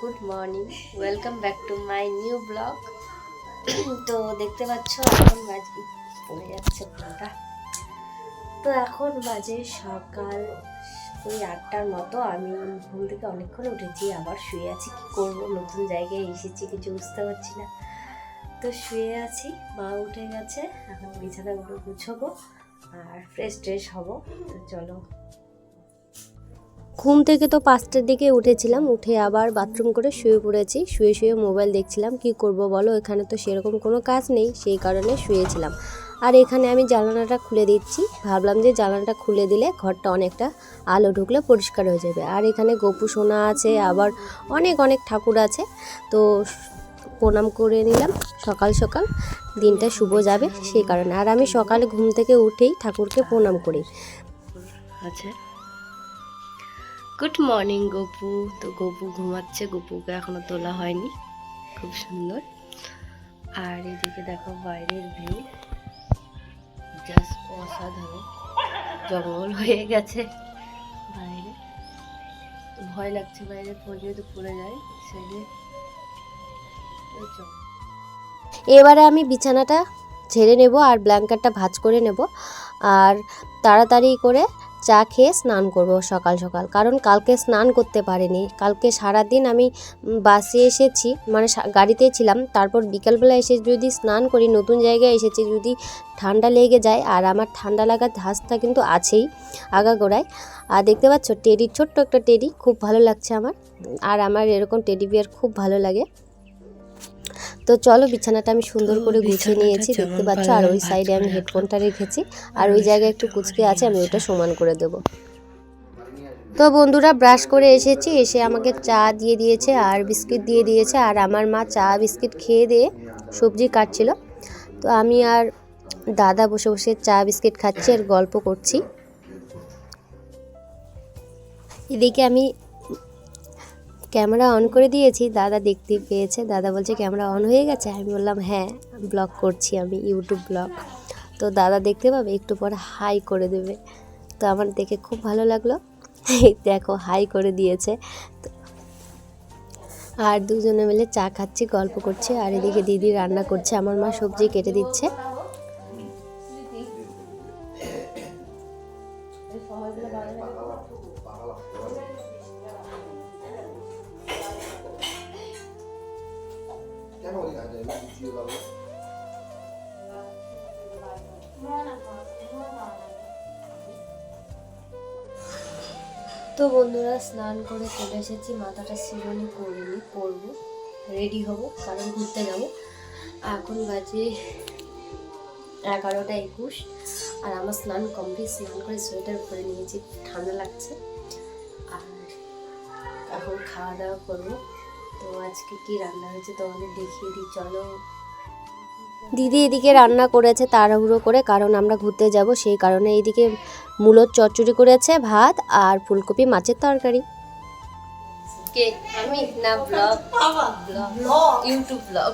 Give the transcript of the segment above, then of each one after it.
Good morning welcome back to my new blog তো দেখতে পাচ্ছ, এখন বাজে পড়ে যাচ্ছে ফোনটা তো এখন বাজে সকাল ওই আটটার মতো। আমি ঘুম থেকে অনেকক্ষণ উঠেছি, আবার শুয়ে আছি। কী করব? নতুন জায়গায় এসেছি, কিছু বুঝতে পারছি না। তো শুয়ে আছি, মা উঠে গেছে। এখন বিছানাগুলো গুছাবো, আর ফ্রেশ ট্রেশ হব। তো চলো। ঘুম থেকে তো পাঁচটার দিকে উঠেছিলাম, উঠে আবার বাথরুম করে শুয়ে পড়েছি। শুয়ে শুয়ে মোবাইল দেখছিলাম, কি করব বলো? এখানে তো সেরকম কোনো কাজ নেই, সেই কারণে শুয়েছিলাম। আর এখানে আমি জানালাটা খুলে দিচ্ছি। ভাবলাম যে জানালাটা খুলে দিলে ঘরটা অনেকটা আলো ঢুকলে পরিষ্কার হয়ে যাবে। আর এখানে গপু সোনা আছে, আবার অনেক অনেক ঠাকুর আছে। তো প্রণাম করে নিলাম, সকাল সকাল দিনটা শুভ যাবে সেই কারণে। আর আমি সকালে ঘুম থেকে উঠেই ঠাকুরকে প্রণাম করি। আচ্ছা। গুড মর্নিং গপু তো গপু ঘুমাচ্ছে। গপুকে এখনও তোলা হয়নি। খুব সুন্দর। আর এদিকে দেখো বাইরের ভিউ জাস্ট অসাধারণ। জঙ্গল হয়ে গেছে বাইরে। ভয় লাগছে বাইরে পড়ে যদি পড়ে যায় সাইডে এবারে আমি বিছানাটা ঝেড়ে নেব আর ব্ল্যাঙ্কেটটা ভাঁজ করে নেব। আর তাড়াতাড়ি করে চা খেয়ে স্নান করব সকাল সকাল। কারণ কালকে স্নান করতে পারিনি। কালকে সারাদিন আমি বাসে এসেছি মানে গাড়িতে ছিলাম। তারপর বিকালবেলা এসে যদি স্নান করি, নতুন জায়গায় এসেছি, যদি ঠান্ডা লেগে যায়, আর আমার ঠান্ডা লাগার ধাসটা কিন্তু আছেই আগাগোড়ায়। আর দেখতে পাচ্ছ, টেডি, ছোট্ট একটা টেডি, খুব ভালো লাগছে আমার। আর আমার এরকম টেডি বিয়ার খুব ভালো লাগে। তো চলো বিছানাটা আমি সুন্দর করে গুছিয়ে নিয়েছি দেখতে পাচ্ছ আর ওই সাইডে আমি হেডফোনটা রেখেছি আর ওই জায়গায় একটু কুচকে আছে আমি ওটা সমান করে দেব। তো বন্ধুরা ব্রাশ করে এসেছি এসে আমাকে চা দিয়ে দিয়েছে আর বিস্কিট দিয়ে দিয়েছে আর আমার মা চা বিস্কিট খেয়ে দিয়ে সবজি কাটছিল। তো আমি আর দাদা বসে বসে চা বিস্কিট খাচ্ছি আর গল্প করছি। এদিকে আমি ক্যামেরা অন করে দিয়েছি, দাদা দেখতে পেয়েছে, দাদা বলছে ক্যামেরা অন হয়ে গেছে, আমি বললাম হ্যাঁ ব্লগ করছি আমি ইউটিউব ব্লগ। তো দাদা দেখতে পাবে, একটু পর হাই করে দেবে। তো আমার দেখে খুব ভালো লাগল। দেখো, হাই করে দিয়েছে। আর দুজনে মিলে চা খাচ্ছি, গল্প করছি, আর এদিকে দিদি রান্না করছে, আমার মা সবজি কেটে দিচ্ছে। তো বন্ধুরা, স্নান করে চলে এসেছি। মাথাটা শিরনি করিনি করব রেডি হব, কারণ ঘুরতে যাব। এখন বাজে এগারোটা একুশ। আর আমার স্নান কমপ্লিট স্নান করে সোয়েটার পরে নিয়েছি। ঠান্ডা লাগছে। আর এখন খাওয়া দাওয়া করব। তো আজকে কি রান্না হয়েছে তোমাদের দেখিয়ে দিই চলো। দিদি এদিকে রান্না করেছে তাড়াহুড়ো করে কারণ আমরা ঘুরতে যাব সেই কারণে এইদিকে মূলোর চচ্চড়ি করেছে ভাত আর ফুলকপি মাছের তরকারি। কে? আমি? না ব্লগ ব্লগ ইউটিউব ব্লগ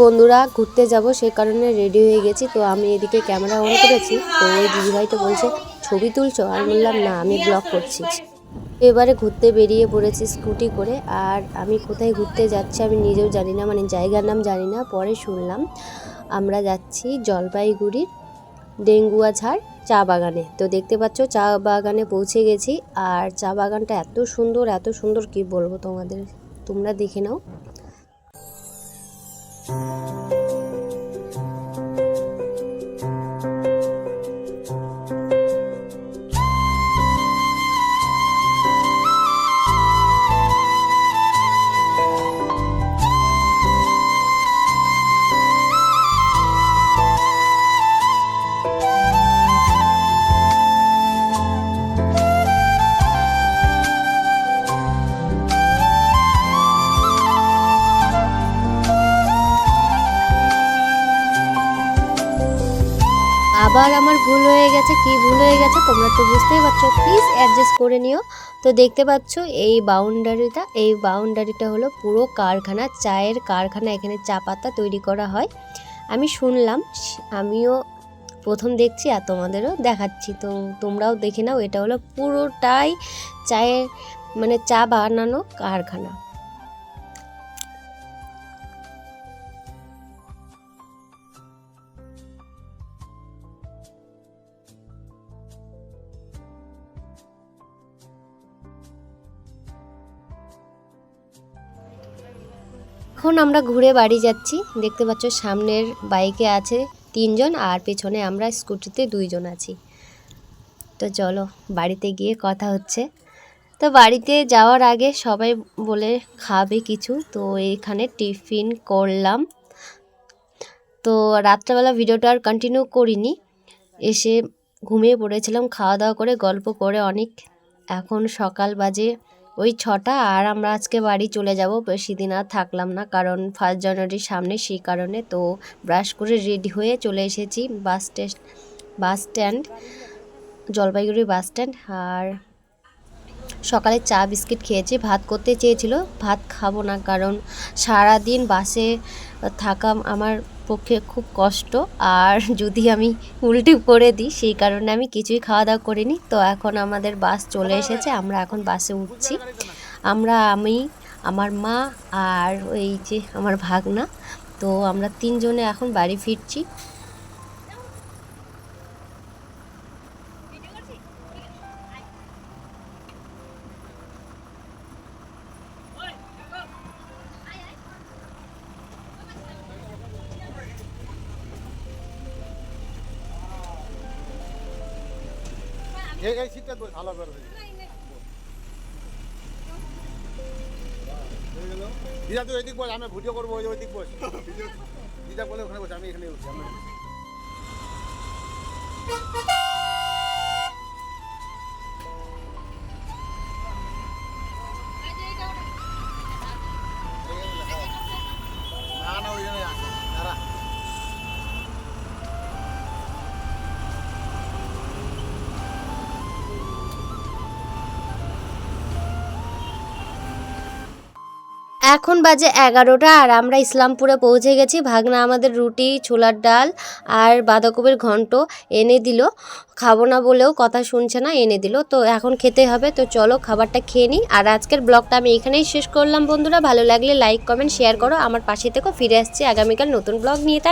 বন্ধুরা ঘুরতে যাব সেই কারণে রেডি হয়ে গেছি তো আমি এদিকে ক্যামেরা অন করেছি তো ওই দিদিভাই তো বলছে ছবি তুলছো? আর বললাম না আমি ব্লগ করছি। এবারে ঘুরতে বেরিয়ে পড়েছি স্কুটি করে, আর আমি কোথায় ঘুরতে যাচ্ছি আমি নিজেও জানি না মানে জায়গার নাম জানি না, পরে শুনলাম। আমরা যাচ্ছি জলপাইগুড়ির ডেঙ্গুয়া ঝাড় চা বাগানে। তো দেখতে পাচ্ছ, চা বাগানে পৌঁছে গেছি, আর চা বাগানটা এত সুন্দর এত সুন্দর, কি বলব তোমাদের? তোমরা দেখে নাও। আবার আমার ভুল হয়ে গেছে, কি ভুল হয়ে গেছে তোমরা তো বুঝতেই পারছ। প্লিজ অ্যাডজাস্ট করে নিও। তো দেখতে পাচ্ছ, এই বাউন্ডারিটা এই বাউন্ডারিটা হলো পুরো কারখানা, চায়ের কারখানা, এখানে চা পাতা তৈরি করা হয়। আমি শুনলাম, আমিও প্রথম দেখছি আর তোমাদেরও দেখাচ্ছি। তো তোমরাও দেখে নাও, এটা হলো পুরোটাই চায়ের মানে চা বানানো কারখানা। এখন আমরা ঘুরে বাড়ি যাচ্ছি। দেখতে পাচ্ছ সামনের বাইকে আছে তিনজন আর পেছনে আমরা স্কুটিতে দুইজন আছি। তো চলো, বাড়িতে গিয়ে কথা হচ্ছে। তো বাড়িতে যাওয়ার আগে সবাই বলে খাবে কিছু। তো এখানে টিফিন করলাম। তো রাত্রেবেলা ভিডিওটা আর কন্টিনিউ করিনি। এসে ঘুমিয়ে পড়েছিলাম, খাওয়া দাওয়া করে, গল্প করে অনেক। এখন সকাল বাজে ওই ছটা আর আমরা আজকে বাড়ি চলে যাব। বেশি দিন আর থাকলাম না কারণ ফার্স্ট জানুয়ারির সামনে, সেই কারণে তো ব্রাশ করে রেডি হয়ে চলে এসেছি bus স্টেশ bus stand Jalpaiguri bus stand আর সকালে চা, বিস্কিট খেয়েছি ভাত করতে চেয়েছিল, ভাত খাব না কারণ সারা দিন বাসে থাকা আমার পক্ষে খুব কষ্ট। আর যদি আমি উল্টে করে দিই, সেই কারণে আমি কিছুই খাওয়া দাওয়া করিনি। তো এখন আমাদের বাস চলে এসেছে, আমরা এখন বাসে উঠছি। আমরা, আমি, আমার মা আর ওই যে আমার ভাগনা। তো আমরা তিনজনে এখন বাড়ি ফিরছি। এই সিটটা ভালো করে। দিদা, তুই ওইদিক বস, আমি ভিডিও করব, ওই ওইদিক বস। দিদা বলে ওখানে বস, আমি এখানে বসছি। আমি না না ওই জন্য এখন বাজে এগারোটা আর আমরা ইসলামপুরে পৌঁছে গেছি। ভাগনা আমাদের রুটি, ছোলার ডাল আর বাঁধাকপির ঘন্ট এনে দিল। খাব না বলেও কথা শুনছে না, এনে দিল। তো এখন খেতে হবে। তো চলো খাবারটা খেয়ে নিই। আর আজকের ব্লগটা আমি এখানেই শেষ করলাম বন্ধুরা। ভালো লাগলে লাইক কমেন্ট শেয়ার করো। আমার পাশে থেকেও ফিরে আসছি। আগামীকাল নতুন ব্লগ নিয়ে। তার